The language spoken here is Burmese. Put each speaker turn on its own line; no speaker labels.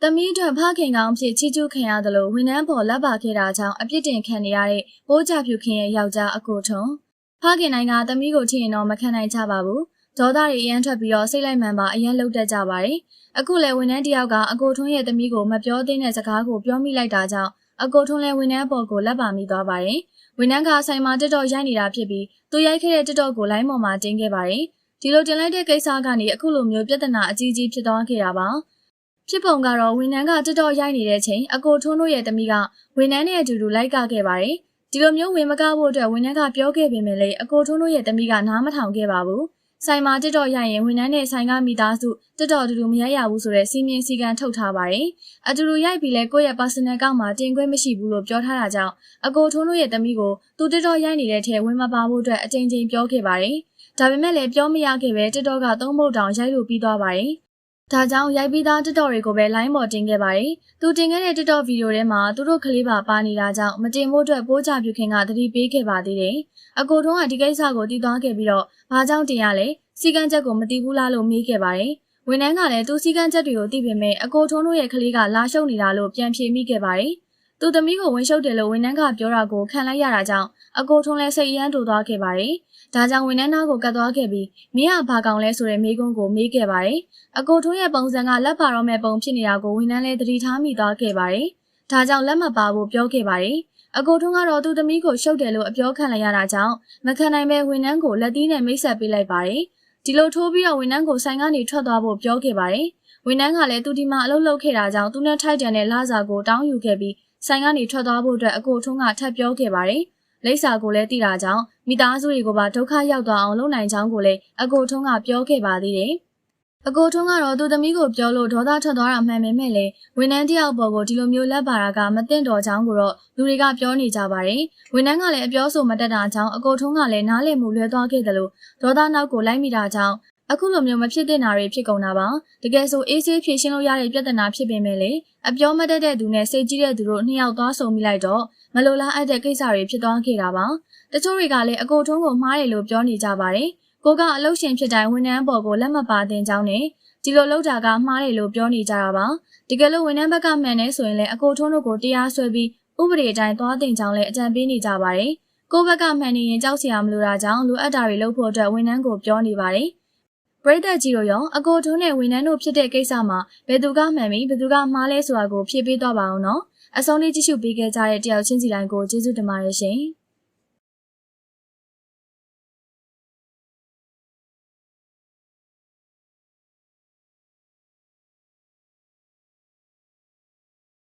။သမီးအတွက်ဖခင်ကောင်းဖြစ်ချီးကျူးခံရတယ်လို့ဝန်ထမ်းပေါ်လက်ပါခဲ့တာကြောင့်အပြစ်တင်ခံနေရတဲ့ပိုးကြဖြူခင်ရဲ့ယောက်ျားအကိုထွန်း။ဖခင်နိုင်ကသမီးကိုထိရင်တော့မခံနိုင်ကြပါဘူး။ဒေါသတွေအရန်ထွက်ပြီးတော့စိတ်လိုက်မှန်ပါအရန်လှုပ်တတ်ကြပါတယ်။အခုလည်းဝန်ထမ်းတယောက်ကအကိုထွန်းရဲ့သမီးကိုမပြောသင့်တဲ့စကားကိုပြောမိလိုက်တာကြောင့်အကိုထွန်းလည်းဝန်ထမ်းပေါ်ကိုလက်ပါမိသွားပါတယ်။ဝန်ထမ်းကဆိုင်မှာတက်တော့ရိုက်နေတာဖြစ်ပြီးသူရိုက်ခဲ့တဲ့တက်တော့ကိုလိုင်းပေါ်မှာတင်ခဲ့ပါတယ်။ဒီလိုတင်လိုက်တဲ့ကိစ္စကနေအခုလိုမျိုးပြဿနာအကြီးကြီးဖြစ်သွားခဲ့တာပါ။ ဖြစ်ပုံကတော့ဝန်ထမ်းကတက်တော့ရိုက်နေတဲ့အချိန်အကိုထွန်းတို့ရဲ့သမီးကဝန်ထမ်းနဲ့အတူတူလိုက်ကခဲ့ပါတယ်။ဒီလိုမျိုးဝင်မကားဖို့အတွက်ဝန်ထမ်းကပြောခဲ့ပေမဲ့လည်းအကိုထွန်းတို့ရဲ့သမီးကနားမထောင်ခဲ့ပါဘူး။ဆိုင်မှာတက်တော့ရိုက်ရင်ဝန်ထမ်းနဲ့ဆိုင်ကမိသားစုတက်တော့အတူတူမရရဘူးဆိုတဲ့စီမင်းစည်းကမ်းထုတ်ထားပါတယ်။အတူတူရိုက်ပြီးလဲကိုယ့်ရဲ့ personal ကောက်မှာတင်ခွင့်မရှိဘူးလို့ပြောထားတာကြောင့်အကိုထွန်းတို့ရဲ့သမီးကိုသူတက်တော့ရိုက်နေတဲ့ထဲဝင်မပါဖို့အတွက်အကြိမ်ကြိမ်ပြောခဲ့ပါတယ်။ဒါပေမဲ့လည်းပြောမရခဲ့ပဲတက်တော့ကသုံးဖို့တောင်ရိုက်လို့ပြီးသွားပါတယ်။ ဒါကြောင့်ရိုက်ပြီးသားတက်တော့တွေကိုပဲ line ပေါ်တင်ခဲ့ပါတယ်။သူတင်ခဲ့တဲ့တက်တော့ဗီဒီယိုထဲမှာသူတို့ကလေးပါပါနေတာကြောင့်မတင်ဖို့အတွက်ပိုးချပြုခင်ကသတိပေးခဲ့ပါသေးတယ်။အကိုထွန်းကဒီကိစ္စကိုတည်သွားခဲ့ပြီးတော့ဘာကြောင့်တင်ရလဲစီကန်းချက်ကိုမတီးဘူးလားလို့မေးခဲ့ပါတယ်။ဝန်ထမ်းကလည်းသူစီကန်းချက်တွေကိုသိပေမဲ့အကိုထွန်းတို့ရဲ့ကလေးကလာရှုပ်နေတာလို့ပြန်ဖြေမိခဲ့ပါတယ်။ သူသမီးကိုဝင်ရှုပ်တယ်လို့ဝန်ထမ်းကပြောတာကိုခံလိုက်ရတာကြောင့်အကိုထွန်းလည်းစိတ်အယမ်းတူသွားခဲ့ပါတယ်။ဒါကြောင့်ဝန်ထမ်းသားကိုကတ်သွားခဲ့ပြီးမင်းကဘာကောင်လဲဆိုတဲ့မေးခွန်းကိုမေးခဲ့ပါတယ်။အကိုထွန်းရဲ့ပုံစံကလက်ပါတော့မဲ့ပုံဖြစ်နေတာကိုဝန်ထမ်းလည်းသတိထားမိသွားခဲ့ပါတယ်။ဒါကြောင့်လက်မပါဖို့ပြောခဲ့ပါတယ်။အကိုထွန်းကတော့သူ့သမီးကိုရှုပ်တယ်လို့အပြောခံလိုက်ရတာကြောင့်မခံနိုင်ပဲဝန်ထမ်းကိုလက်သီးနဲ့မိတ်ဆက်ပေးလိုက်ပါတယ်။ဒီလိုထိုးပြီးတော့ဝန်ထမ်းကိုဆိုင်ကနေထွက်သွားဖို့ပြောခဲ့ပါတယ်။ဝန်ထမ်းကလည်းသူဒီမှာအလုပ်လုပ်ခဲ့တာကြောင့်သူနဲ့ထိုက်တန်တဲ့လစာကိုတောင်းယူခဲ့ပြီး ဆိုင်ကနေထွက်သွားဖို့အတွက်အကိုထွန်းကထပ်ပြောခဲ့ပါတယ်။လိပ်စာကိုလည်းတည်တာကြောင့်မိသားစုတွေကိုပါဒုက္ခရောက်သွားအောင်လုပ်နိုင်ကြောင်းကိုလည်းအကိုထွန်းကပြောခဲ့ပါသေးတယ်။အကိုထွန်းကတော့သူသမီးကိုပြောလို့ဒေါသထွက်သွားတာမှန်ပေမဲ့လည်းဝန်ထမ်းတယောက်ပေါ်ကိုဒီလိုမျိုးလက်ပါတာကမသင့်တော်ကြောင်းကိုတော့လူတွေကပြောနေကြပါတယ်။ဝန်ထမ်းကလည်းအပြောဆိုမတတ်တာကြောင့်အကိုထွန်းကလည်းနားလည်မှုလွဲသွားခဲ့တယ်လို့ဒေါသနောက်ကိုလိုက်မိတာကြောင့် အခုလိုမျိုးမဖြစ်တဲ့နာတွေဖြစ်ကုန်တာပါတကယ်ဆိုအေးဆေးဖြေရှင်းလို့ရတဲ့ပြဿနာဖြစ်ပေမဲ့လေအပြောမတတ်တဲ့သူနဲ့စိတ်ကြီးတဲ့သူတို့နှစ်ယောက်သွားဆုံမိလိုက်တော့မလိုလားအပ်တဲ့ကိစ္စတွေဖြစ်သွားခဲ့တာပါတချို့တွေကလည်းအကိုထုံးကိုမှားတယ်လို့ပြောနေကြပါတယ်ကိုကအလုရှင်ဖြစ်တိုင်းဝန်ထမ်းပေါ်ကိုလက်မပါတင်ကြောင်းနဲ့ဒီလိုလောက်တာကမှားတယ်လို့ပြောနေကြတာပါတကယ်လို့ဝန်ထမ်းဘက်ကမှန်နေဆိုရင်လည်းအကိုထုံးတို့ကိုတရားစွဲပြီးဥပဒေအတိုင်းသွားတင်ကြောင်းလည်းအကြံပေးနေကြပါတယ်ကိုဘက်ကမှန်နေရင်ကြောက်စရာမလိုတာကြောင့်လိုအပ်တာတွေလုပ်ဖို့အတွက်ဝန်ထမ်းကိုပြောနေပါတယ် ပရိသတ်ကြီးတို့ရောအကိုထုံးနဲ့ဝန်ထမ်းတို့ဖြစ်တဲ့ကိစ္စမှာဘယ်သူကမှန်ပြီးဘယ်သူကမှားလဲဆိုတာကိုဖြေပေးတော့ပါအောင်နော်အဆုံးလေးကြည့်ရှုပေးခဲ့ကြတဲ့တယောက်ချင်းစီတိုင်းကိုကျေးဇူးတင်ပါတယ်ရှင်